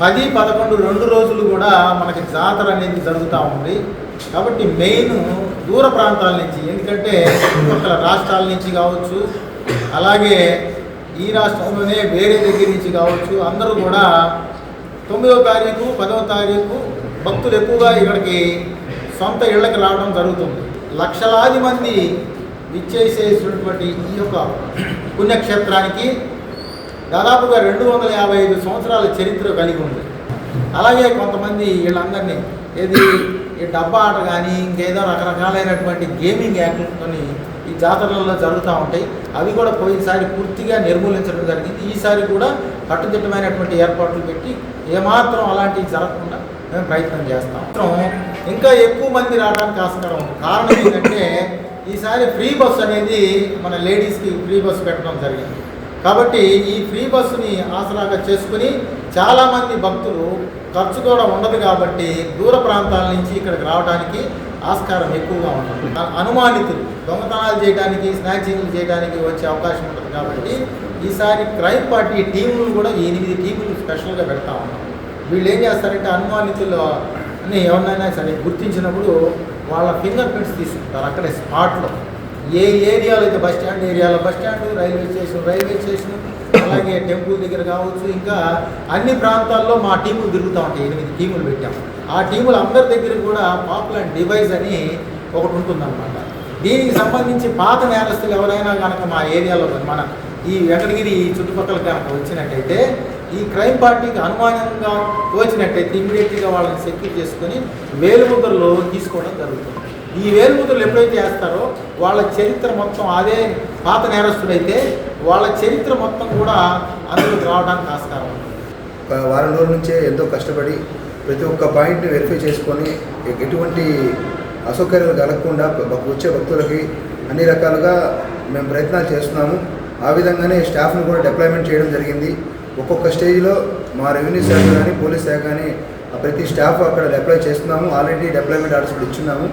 పది పదకొండు రెండు రోజులు కూడా మనకి జాతర అనేది జరుగుతూ ఉంది. కాబట్టి మెయిన్ దూర ప్రాంతాల నుంచి ఎందుకంటే చుట్టుపక్కల రాష్ట్రాల నుంచి కావచ్చు అలాగే ఈ రాష్ట్రంలోనే వేరే దగ్గర నుంచి కావచ్చు అందరూ కూడా తొమ్మిదవ తారీఖు పదవ తారీఖు భక్తులు ఎక్కువగా ఇక్కడికి సొంత ఇళ్ళకి రావడం జరుగుతుంది. లక్షలాది మంది విచ్చేసేసినటువంటి ఈ యొక్క పుణ్యక్షేత్రానికి దాదాపుగా రెండు వందల యాభై ఐదు సంవత్సరాల చరిత్ర కలిగి ఉంది. అలాగే కొంతమంది వీళ్ళందరినీ ఏది ఈ డబ్బా ఆట కానీ ఇంకేదో రకరకాలైనటువంటి గేమింగ్ యాక్టివిటీతో ఈ జాతరలలో జరుగుతూ ఉంటాయి. అవి కూడా పోయినసారి పూర్తిగా నిర్మూలించడం జరిగింది. ఈసారి కూడా కట్టుదిట్టమైనటువంటి ఏర్పాట్లు పెట్టి ఏమాత్రం అలాంటివి జరగకుండా మేము ప్రయత్నం చేస్తాం. మాత్రం ఇంకా ఎక్కువ మంది రావడానికి ఆస్కారం ఉంది. కారణం ఏంటంటే ఈసారి ఫ్రీ బస్ అనేది మన లేడీస్కి ఫ్రీ బస్ పెట్టడం జరిగింది. కాబట్టి ఈ ఫ్రీ బస్సుని ఆసరాగా చేసుకుని చాలామంది భక్తులు ఖర్చు కూడా ఉండదు కాబట్టి దూర ప్రాంతాల నుంచి ఇక్కడికి రావడానికి ఆస్కారం ఎక్కువగా ఉంటుంది. అనుమానితులు దొంగతనాలు చేయడానికి స్నాచింగ్లు చేయడానికి వచ్చే అవకాశం ఉంటుంది కాబట్టి ఈసారి క్రైమ్ పార్టీ టీములు కూడా ఎనిమిది టీములు స్పెషల్గా పెడతా ఉన్నాం వీళ్ళు ఏం చేస్తారంటే అనుమానితులు ఎవరినైనా సరే గుర్తించినప్పుడు వాళ్ళ ఫింగర్ ప్రింట్స్ తీసుకుంటారు అక్కడే స్పాట్లో. ఏ ఏరియాలో అయితే బస్ స్టాండ్ ఏరియాలో bus stand railway station railway station అలాగే టెంపుల్ దగ్గర కావచ్చు ఇంకా అన్ని ప్రాంతాల్లో మా టీములు తిరుగుతూ ఉంటాయి. ఎనిమిది టీములు పెట్టాం. ఆ టీములు అందరి దగ్గర కూడా పాపులర్ డివైస్ అని ఒకటి ఉంటుందన్నమాట. దీనికి సంబంధించి పాత నేరస్తులు ఎవరైనా కనుక మా ఏరియాలో మన ఈ వెంకటగిరి ఈ చుట్టుపక్కల కనుక వచ్చినట్టయితే ఈ క్రైమ్ పార్టీకి అనుమానంగా తోచినట్టయితే ఇమీడియట్గా వాళ్ళని సెక్యూర్ చేసుకొని వేలుముద్రలో తీసుకోవడం జరుగుతుంది. ఈ వేలుముద్రలు ఎప్పుడైతే వేస్తారో వాళ్ళ చరిత్ర మొత్తం అదే పాత నేరస్తుడైతే వాళ్ళ చరిత్ర మొత్తం కూడా అందులోకి రావడానికి ఆస్కారం ఒక వారం రోజుల నుంచే ఎంతో కష్టపడి ప్రతి ఒక్క పాయింట్ని వెరిఫై చేసుకొని ఎటువంటి అసౌకర్యాలు కలగకుండా వచ్చే భక్తులకి అన్ని రకాలుగా మేము ప్రయత్నాలు చేస్తున్నాము. ఆ విధంగానే స్టాఫ్ను కూడా డిప్లాయ్మెంట్ చేయడం జరిగింది. ఒక్కొక్క స్టేజ్లో మా రెవెన్యూ శాఖ కానీ పోలీస్ శాఖ కానీ ఆ ప్రతి స్టాఫ్ అక్కడ డిప్లాయ్ చేస్తున్నాము. ఆల్రెడీ డిప్లాయ్మెంట్ ఆర్డర్స్ కూడా ఇచ్చున్నాము.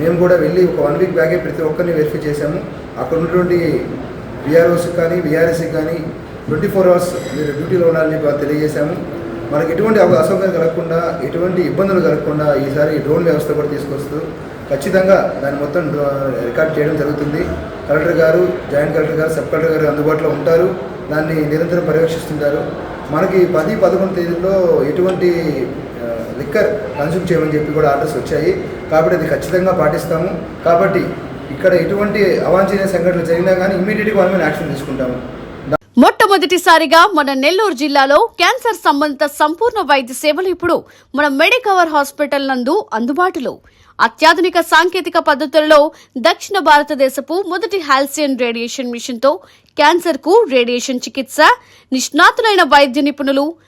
మేము కూడా వెళ్ళి ఒక వన్ వీక్ బ్యాగే ప్రతి ఒక్కరిని వెరిఫై చేశాము. అక్కడ ఉన్నటువంటి విఆర్ఓస్కి కానీ విఆర్ఎస్కి కానీ ట్వంటీ ఫోర్ అవర్స్ మీరు డ్యూటీలో ఉండాలని తెలియజేశాము. మనకి ఎటువంటి అసౌకర్యం కలగకుండా ఎటువంటి ఇబ్బందులు కలగకుండా ఈసారి డ్రోన్ వ్యవస్థ కూడా తీసుకొస్తూ ఖచ్చితంగా దాన్ని మొత్తం రికార్డ్ చేయడం జరుగుతుంది. కలెక్టర్ గారు జాయింట్ కలెక్టర్ గారు సబ్ కలెక్టర్ గారు అందుబాటులో ఉంటారు. దాన్ని నిరంతరం పర్యవేక్షిస్తుంటారు. మనకి పది పదకొండు తేదీల్లో ఎటువంటి లిక్కర్ కన్సూమ్ చేయమని చెప్పి కూడా ఆర్డర్స్ వచ్చాయి. కాబట్టి అది ఖచ్చితంగా పాటిస్తాము. కాబట్టి ఇక్కడ ఎటువంటి అవాంఛనీయ సంఘటనలు జరిగినా కానీ ఇమీడియట్గా మనం యాక్షన్ తీసుకుంటాము. మొట్టమొదటిసారిగా మన నెల్లూరు జిల్లాలో క్యాన్సర్ సంబంధిత సంపూర్ణ వైద్య సేవలు ఇప్పుడు మన మెడికవర్ హాస్పిటల్ నందు అందుబాటులో. అత్యాధునిక సాంకేతిక పద్ధతులలో దక్షిణ భారతదేశపు మొదటి హాల్సియన్ రేడియేషన్ మిషన్తో క్యాన్సర్కు రేడియేషన్ చికిత్స నిష్ణాతులైన వైద్య నిపుణులు